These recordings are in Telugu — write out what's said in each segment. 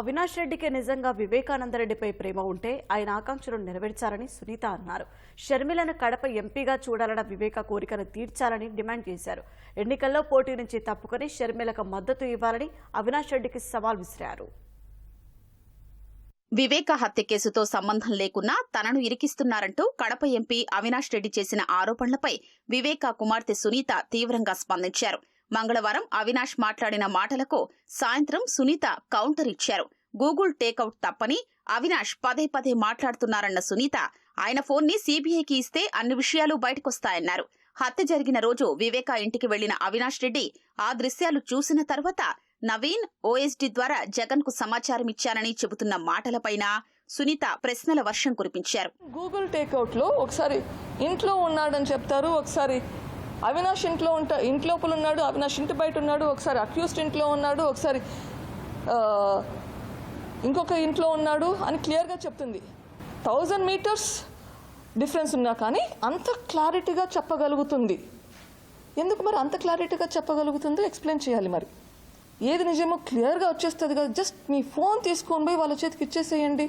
అవినాష్ రెడ్డికి నిజంగా వివేకానంద రెడ్డిపై ప్రేమ ఉంటే ఆయన ఆకాంక్షలు నెరవేర్చాలని సునీత అన్నారు. షర్మిలను కడప ఎంపీగా చూడాలన్న వివేక కోరికను తీర్చాలని డిమాండ్ చేశారు. ఎన్నికల్లో పోటీ నుంచి తప్పుకొని షర్మిలకు మద్దతు ఇవ్వాలని అవినాష్ రెడ్డికి సవాల్ విసిరారు. వివేక హత్య కేసుతో సంబంధం లేకున్నా తనను ఇరికిస్తున్నారంటూ కడప ఎంపీ అవినాష్ రెడ్డి చేసిన ఆరోపణలపై వివేక కుమార్తె సునీత తీవ్రంగా స్పందించారు. మంగళవారం అవినాష్ మాట్లాడిన మాటలకు సాయంత్రం సునీత కౌంటర్ ఇచ్చారు. గూగుల్ టేకౌట్ తప్పని అవినాష్ పదే పదే మాట్లాడుతున్నారన్న సునీత ఆయన ఫోన్ని సీబీఐకి ఇస్తే అన్ని విషయాలు బయటకొస్తాయన్నారు. హత్య జరిగిన రోజు వివేక ఇంటికి వెళ్ళిన అవినాష్ రెడ్డి ఆ దృశ్యాలు చూసిన తర్వాత నవీన్ ఓఎస్డీ ద్వారా జగన్కు సమాచారం ఇచ్చానని చెబుతున్న మాటలపైన సునీత ప్రశ్నల వర్షం కురిపించారు. గూగుల్ టేక్అవుట్లో ఒకసారి ఇంట్లో ఉన్నాడని చెప్తారు ఒకసారి అవినాష్ ఇంట్లో ఉంటా ఇంట్లోపల ఉన్నాడు అవినాష్ ఇంటి బయట ఉన్నాడు ఒకసారి అక్యూస్డ్ ఇంట్లో ఉన్నాడు ఒకసారి ఇంకొక ఇంట్లో ఉన్నాడు అని క్లియర్గా చెప్తుంది. థౌజండ్ మీటర్స్ డిఫరెన్స్ ఉన్నా కానీ అంత క్లారిటీగా చెప్పగలుగుతుంది. ఎందుకు మరి అంత క్లారిటీగా చెప్పగలుగుతుందో? ఎక్స్ప్లెయిన్ చేయాలి మరి. ఏది నిజమో క్లియర్గా వచ్చేస్తుంది కదా. జస్ట్ మీ ఫోన్ తీసుకొని పోయి వాళ్ళ చేతికి ఇచ్చేసేయండి.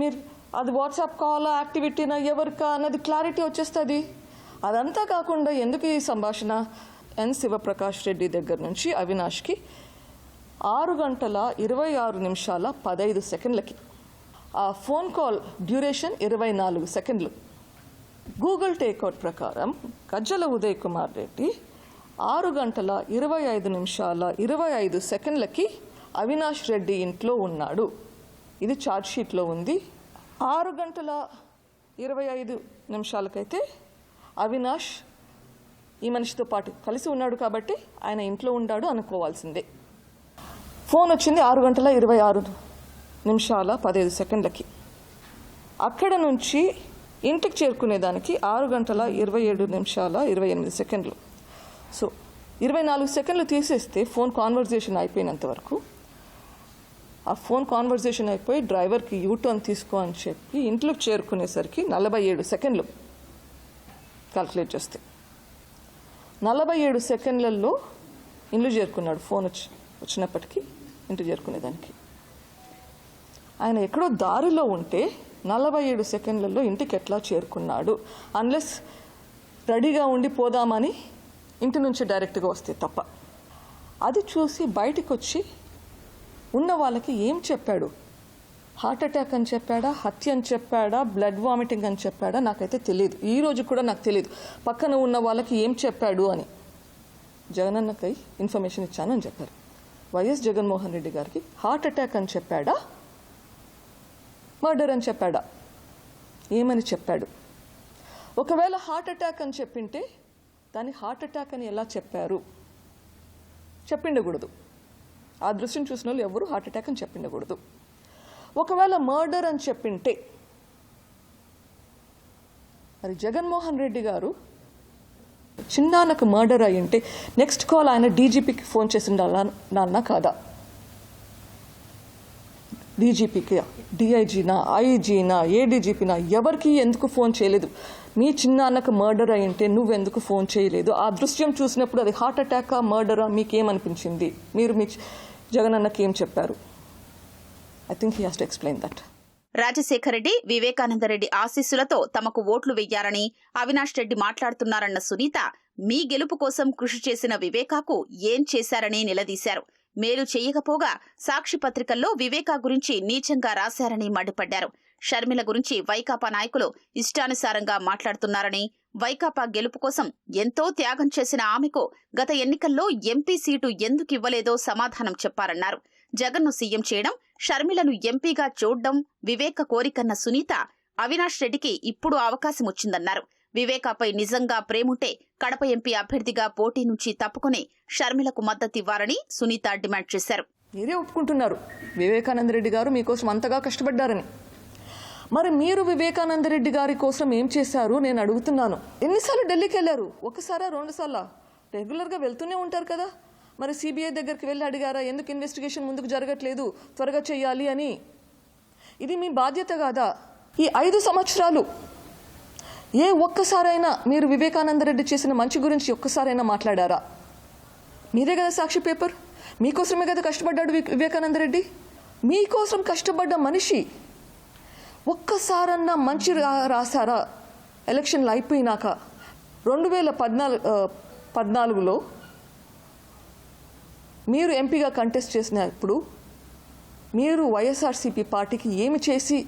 మీరు అది వాట్సాప్ కాల్ యాక్టివిటీనా ఎవరికా అన్నది క్లారిటీ వచ్చేస్తుంది. అదంతా కాకుండా ఎందుకు ఈ సంభాషణ? ఎన్. శివప్రకాష్ రెడ్డి దగ్గర నుంచి అవినాష్కి ఆరు గంటల ఇరవై ఆరు నిమిషాల పదైదు సెకండ్లకి. ఆ ఫోన్ కాల్ డ్యూరేషన్ ఇరవై నాలుగు సెకండ్లు. గూగుల్ టేక్అవుట్ ప్రకారం గజ్జల ఉదయ్ కుమార్ రెడ్డి ఆరు గంటల ఇరవై ఐదు నిమిషాల ఇరవై ఐదు సెకండ్లకి అవినాష్ రెడ్డి ఇంట్లో ఉన్నాడు. ఇది ఛార్జ్ షీట్లో ఉంది. ఆరు గంటల ఇరవై ఐదు నిమిషాలకైతే అవినాష్ ఈ మనిషితో పాటు కలిసి ఉన్నాడు కాబట్టి ఆయన ఇంట్లో ఉన్నాడు అనుకోవాల్సిందే. ఫోన్ వచ్చింది ఆరు గంటల ఇరవై ఆరు నిమిషాల పదహైదు సెకండ్లకి. అక్కడ నుంచి ఇంటికి చేరుకునేదానికి ఆరు గంటల ఇరవై ఏడు నిమిషాల ఇరవై ఎనిమిది సెకండ్లు. సో ఇరవై నాలుగు సెకండ్లు తీసేస్తే ఫోన్ కాన్వర్జేషన్ అయిపోయినంత వరకు ఆ ఫోన్ కాన్వర్జేషన్ అయిపోయి డ్రైవర్కి యూటర్న్ తీసుకో అని చెప్పి ఇంట్లోకి చేరుకునేసరికి నలభై ఏడు సెకండ్లు. కాల్కులేట్ చేస్తే. నలభై ఏడు సెకండ్లలో ఇల్లు చేరుకున్నాడు. ఫోన్ వచ్చి వచ్చినప్పటికీ ఇంటికి చేరుకునేదానికి. ఆయన ఎక్కడో దారిలో ఉంటే నలభై ఏడు సెకండ్లలో ఇంటికి ఎట్లా చేరుకున్నాడు? అన్లెస్ రెడీగా ఉండి పోదామని ఇంటి నుంచి డైరెక్ట్గా వస్తే తప్ప. అది చూసి బయటకు వచ్చి ఉన్న వాళ్ళకి ఏం చెప్పాడు? హార్ట్ అటాక్ అని చెప్పాడా హత్య అని చెప్పాడా బ్లడ్ వామిటింగ్ అని చెప్పాడా నాకైతే తెలియదు ఈ రోజు కూడా నాకు తెలియదు పక్కన ఉన్న వాళ్ళకి ఏం చెప్పాడు అని. జగనన్నకై ఇన్ఫర్మేషన్ ఇచ్చానని చెప్పారు. వైఎస్ జగన్మోహన్ రెడ్డి గారికి హార్ట్ అటాక్ అని చెప్పాడా మర్డర్ అని చెప్పాడా ఏమని చెప్పాడు? ఒకవేళ హార్ట్ అటాక్ అని చెప్పింటే దాన్ని హార్ట్ అటాక్ అని ఎలా చెప్పారు? చెప్పిండకూడదు. ఆ దృశ్యం చూసిన వాళ్ళు ఎవరు హార్ట్ అటాక్ అని చెప్పిండకూడదు. ఒకవేళ మర్డర్ అని చెప్పింటే మరి జగన్మోహన్ రెడ్డి గారు చిన్నాన్నకు మర్డర్ అయ్యింటే నెక్స్ట్ కాల్ ఆయన డీజీపీకి ఫోన్ చేసి నాన్న కాదా? డీజీపీకి డిఐజీనా ఐజీనా ఏడీజీపీనా ఎవరికి ఎందుకు ఫోన్ చేయలేదు? మీ చిన్నాన్నకు మర్డర్ అయ్యింటే నువ్వెందుకు ఫోన్ చేయలేదు? ఆ దృశ్యం చూసినప్పుడు అది హార్ట్ అటాకా మర్డరా మీకేమనిపించింది? మీరు మీ జగన్ జగనన్నకి ఏం చెప్పారు? I think he has to explain that Rajasekhara Reddy Vivekananda Reddy ఆశీస్సులతో తమకు ఓట్లు వెయ్యారని అవినాష్ రెడ్డి మాట్లాడుతున్నారన్న సునీత మీ గెలుపు కోసం కృషి చేసిన వివేకాకు ఏం చేశారని నిలదీశారు. మేలు చేయకపోగా సాక్షి పత్రికల్లో వివేకా గురించి నీచంగా రాశారని మండిపడ్డారు. షర్మిల గురించి వైకాపా నాయకులు ఇష్టానుసారంగా మాట్లాడుతున్నారని వైకాపా గెలుపు కోసం ఎంతో త్యాగం చేసిన ఆమెకు గత ఎన్నికల్లో ఎంపీ సీటు ఎందుకు ఇవ్వలేదో సమాధానం చెప్పారన్నారు. జగన్ను సీఎం చేయడం షర్మిలను ఎంపీగా చూడ్డం వివేక కోరికన్న సునీత అవినాష్ రెడ్డికి ఇప్పుడు అవకాశం వచ్చిందన్నారు వివేకాపై నిజంగా ప్రేముంటే కడప ఎంపీ అభ్యర్థిగా పోటీ నుంచి తప్పుకుని షర్మిలకు మద్దతివ్వాలని సునీత డిమాండ్ చేశారు. మీరే ఒప్పుకుంటున్నారు. వివేకానంద రెడ్డి గారు మీకోసం అంతగా కష్టపడ్డారని. మరి మీరు వివేకానంద రెడ్డి గారి కోసం ఏం చేశారు నేను అడుగుతున్నాను. ఎన్నిసార్లు ఢిల్లీకి వెళ్ళారు ఒకసారా రెండు సార్లా రెగ్యులర్గా వెళ్తూనే ఉంటారు కదా. మరి సిబిఐ దగ్గరికి వెళ్ళి అడిగారా? ఎందుకు ఇన్వెస్టిగేషన్ ముందుకు జరగట్లేదు? త్వరగా చేయాలి అని. ఇది మీ బాధ్యత కాదా? ఈ ఐదు సంవత్సరాలు ఏ ఒక్కసారైనా మీరు వివేకానంద రెడ్డి చేసిన మంచి గురించి ఒక్కసారైనా మాట్లాడారా? మీరే కదా సాక్షి పేపర్? మీకోసమే కదా కష్టపడ్డాడు వి- వివేకానంద రెడ్డి? మీకోసం కష్టపడ్డ మనిషి ఒక్కసారన్నా మంచి రా- రాశారా? ఎలక్షన్లు అయిపోయినాక రెండు వేల పద్నాలుగు పద్నాలుగులో మీరు ఎంపీగా కంటెస్ట్ చేసినప్పుడు మీరు వైఎస్ఆర్సీపీ పార్టీకి ఏమి చేసి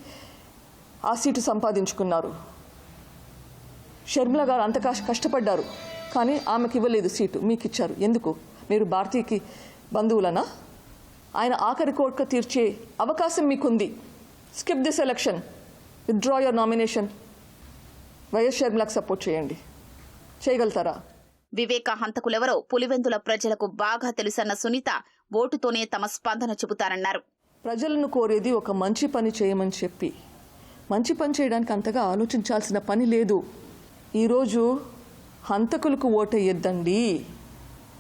ఆ సీటు సంపాదించుకున్నారు? షర్మిల గారు అంత కష్టపడ్డారు కానీ ఆమెకి ఇవ్వలేదు సీటు మీకు ఇచ్చారు ఎందుకు? మీరు భారతీయకి బంధువులనా? ఆయన ఆఖరి కోర్టుకు తీర్చే అవకాశం మీకుంది. Skip this election withdraw your nomination YS షర్మిలకు సపోర్ట్ చేయండి. చేయగలుగుతారా? వివేక హంతకులెవరో పులివెందుల ప్రజలకు బాగా తెలుసన్న సునీత ఓటుతోనే తమ స్పందన చెబుతారన్నారు ప్రజలను కోరేది ఒక మంచి పని చేయమని చెప్పి. మంచి పని చేయడానికి అంతగా ఆలోచించాల్సిన పని లేదు. ఈరోజు హంతకులకు ఓటేయద్దండి.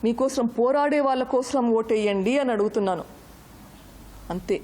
మీకోసం పోరాడే వాళ్ళ కోసం ఓటేయండి అని అడుగుతున్నాను. అంతే.